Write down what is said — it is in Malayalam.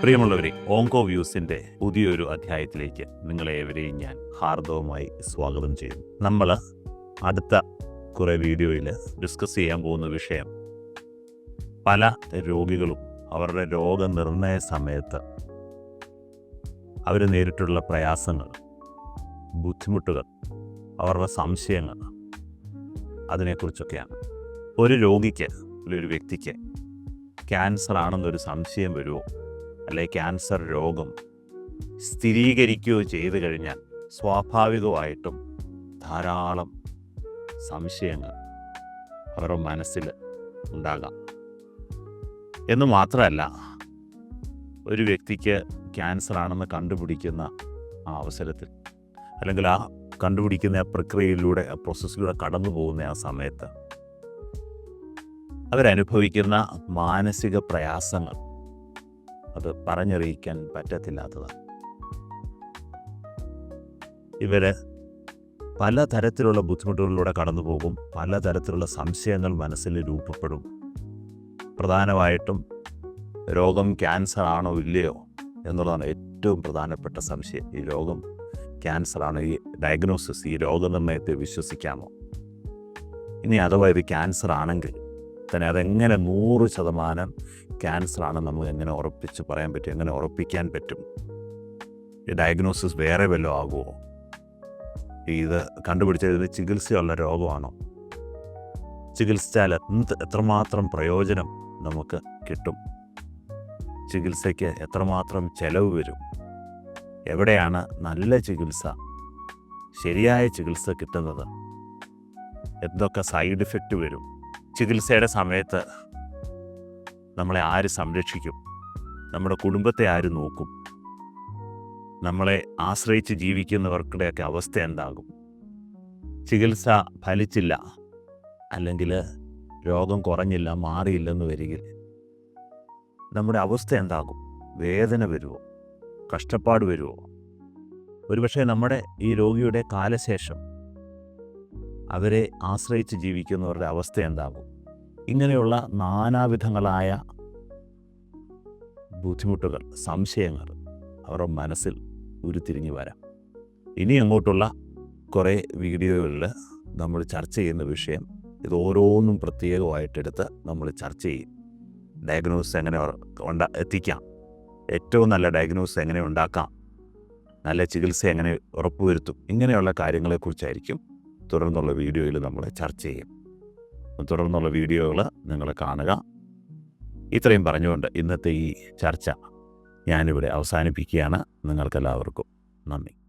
പ്രിയമുള്ളവരെ ഓങ്കോ വ്യൂസിന്റെ പുതിയൊരു അധ്യായത്തിലേക്ക് നിങ്ങളെ എവരെയും ഞാൻ ഹാർദവുമായി സ്വാഗതം ചെയ്യുന്നു. നമ്മൾ അടുത്ത കുറേ വീഡിയോയിൽ ഡിസ്കസ് ചെയ്യാൻ പോകുന്ന വിഷയം പല രോഗികളും അവരുടെ രോഗനിർണയ സമയത്ത് അവർ നേരിട്ടുള്ള പ്രയാസങ്ങൾ ബുദ്ധിമുട്ടുകൾ അവരുടെ സംശയങ്ങൾ അതിനെക്കുറിച്ചൊക്കെയാണ്. ഒരു രോഗിക്ക് ഒരു വ്യക്തിക്ക് ക്യാൻസർ ആണെന്നൊരു സംശയം വരുമോ അല്ലെ ക്യാൻസർ രോഗം സ്ഥിരീകരിക്കുകയോ ചെയ്തു കഴിഞ്ഞാൽ സ്വാഭാവികമായിട്ടും ധാരാളം സംശയങ്ങൾ അവരുടെ മനസ്സിൽ ഉണ്ടാകാം. എന്ന് മാത്രമല്ല ഒരു വ്യക്തിക്ക് ക്യാൻസർ ആണെന്ന് കണ്ടുപിടിക്കുന്ന ആ അവസരത്തിൽ അല്ലെങ്കിൽ ആ കണ്ടുപിടിക്കുന്ന ആ പ്രക്രിയയിലൂടെ ആ പ്രോസസ്സിലൂടെ കടന്നു പോകുന്ന ആ സമയത്ത് അവരനുഭവിക്കുന്ന മാനസിക പ്രയാസങ്ങൾ. അത് പറഞ്ഞറിയിക്കാൻ പറ്റത്തില്ലാത്തതാണ്. ഇവർ പലതരത്തിലുള്ള ബുദ്ധിമുട്ടുകളിലൂടെ കടന്നു പോകും പലതരത്തിലുള്ള സംശയങ്ങൾ മനസ്സിൽ രൂപപ്പെടും. പ്രധാനമായിട്ടും രോഗം ക്യാൻസർ ആണോ ഇല്ലയോ എന്നുള്ളതാണ് ഏറ്റവും പ്രധാനപ്പെട്ട സംശയം. ഈ രോഗം ക്യാൻസർ ആണോ. ഈ ഡയഗ്നോസിസ് ഈ രോഗനിർണയത്തെ വിശ്വസിക്കാമോ? ഇനി അഥവാ ഇത് ക്യാൻസർ ആണെങ്കിൽ തന്നെ അതെങ്ങനെ നൂറ് ശതമാനം ക്യാൻസറാണ് നമുക്ക് എങ്ങനെ ഉറപ്പിച്ച് പറയാൻ പറ്റും എങ്ങനെ ഉറപ്പിക്കാൻ പറ്റും? ഈ ഡയഗ്നോസിസ് വേറെ വല്ലതും ആകുമോ ഇത് കണ്ടുപിടിച്ചതിന് ചികിത്സയുള്ള രോഗമാണോ? ചികിത്സിച്ചാൽ എന്ത് എത്രമാത്രം പ്രയോജനം നമുക്ക് കിട്ടും? ചികിത്സയ്ക്ക് എത്രമാത്രം ചെലവ് വരും? എവിടെയാണ് നല്ല ചികിത്സ ശരിയായ ചികിത്സ കിട്ടുന്നത്? എന്തൊക്കെ സൈഡ് ഇഫക്റ്റ് വരും? ചികിത്സയുടെ സമയത്ത് നമ്മളെ ആര് സംരക്ഷിക്കും? നമ്മുടെ കുടുംബത്തെ ആര് നോക്കും? നമ്മളെ ആശ്രയിച്ച് ജീവിക്കുന്നവർക്കുടെയൊക്കെ അവസ്ഥ എന്താകും? ചികിത്സ ഫലിച്ചില്ല അല്ലെങ്കിൽ രോഗം കുറഞ്ഞില്ല മാറിയില്ലെന്ന് വരികിൽ നമ്മുടെ അവസ്ഥ എന്താകും? വേദന വരുമോ കഷ്ടപ്പാട് വരുമോ ഒരുപക്ഷെ നമ്മുടെ ഈ രോഗിയുടെ കാലശേഷം അവരെ ആശ്രയിച്ച് ജീവിക്കുന്നവരുടെ അവസ്ഥ എന്താകും? ഇങ്ങനെയുള്ള നാനാവിധങ്ങളായ ബുദ്ധിമുട്ടുകൾ സംശയങ്ങൾ അവരുടെ മനസ്സിൽ ഉരുത്തിരിഞ്ഞു വരാം. ഇനി അങ്ങോട്ടുള്ള കുറേ വീഡിയോകളിൽ നമ്മൾ ചർച്ച ചെയ്യുന്ന വിഷയം ഇത് ഓരോന്നും പ്രത്യേകമായിട്ടെടുത്ത് നമ്മൾ ചർച്ച ചെയ്യും. ഡയഗ്നോസ് എങ്ങനെ ഉണ്ട എത്തിക്കാം. ഏറ്റവും നല്ല ഡയഗ്നോസ് എങ്ങനെ ഉണ്ടാക്കാം? നല്ല ചികിത്സ എങ്ങനെ ഉറപ്പുവരുത്തും? ഇങ്ങനെയുള്ള കാര്യങ്ങളെക്കുറിച്ചായിരിക്കും തുടർന്നുള്ള വീഡിയോയിൽ നമ്മൾ ചർച്ച ചെയ്യും. തുടർന്നുള്ള വീഡിയോകൾ നിങ്ങൾ കാണുക. ഇത്രയും പറഞ്ഞുകൊണ്ട് ഇന്നത്തെ ഈ ചർച്ച ഞാനിവിടെ അവസാനിപ്പിക്കുകയാണ്. നിങ്ങൾക്കെല്ലാവർക്കും നന്ദി.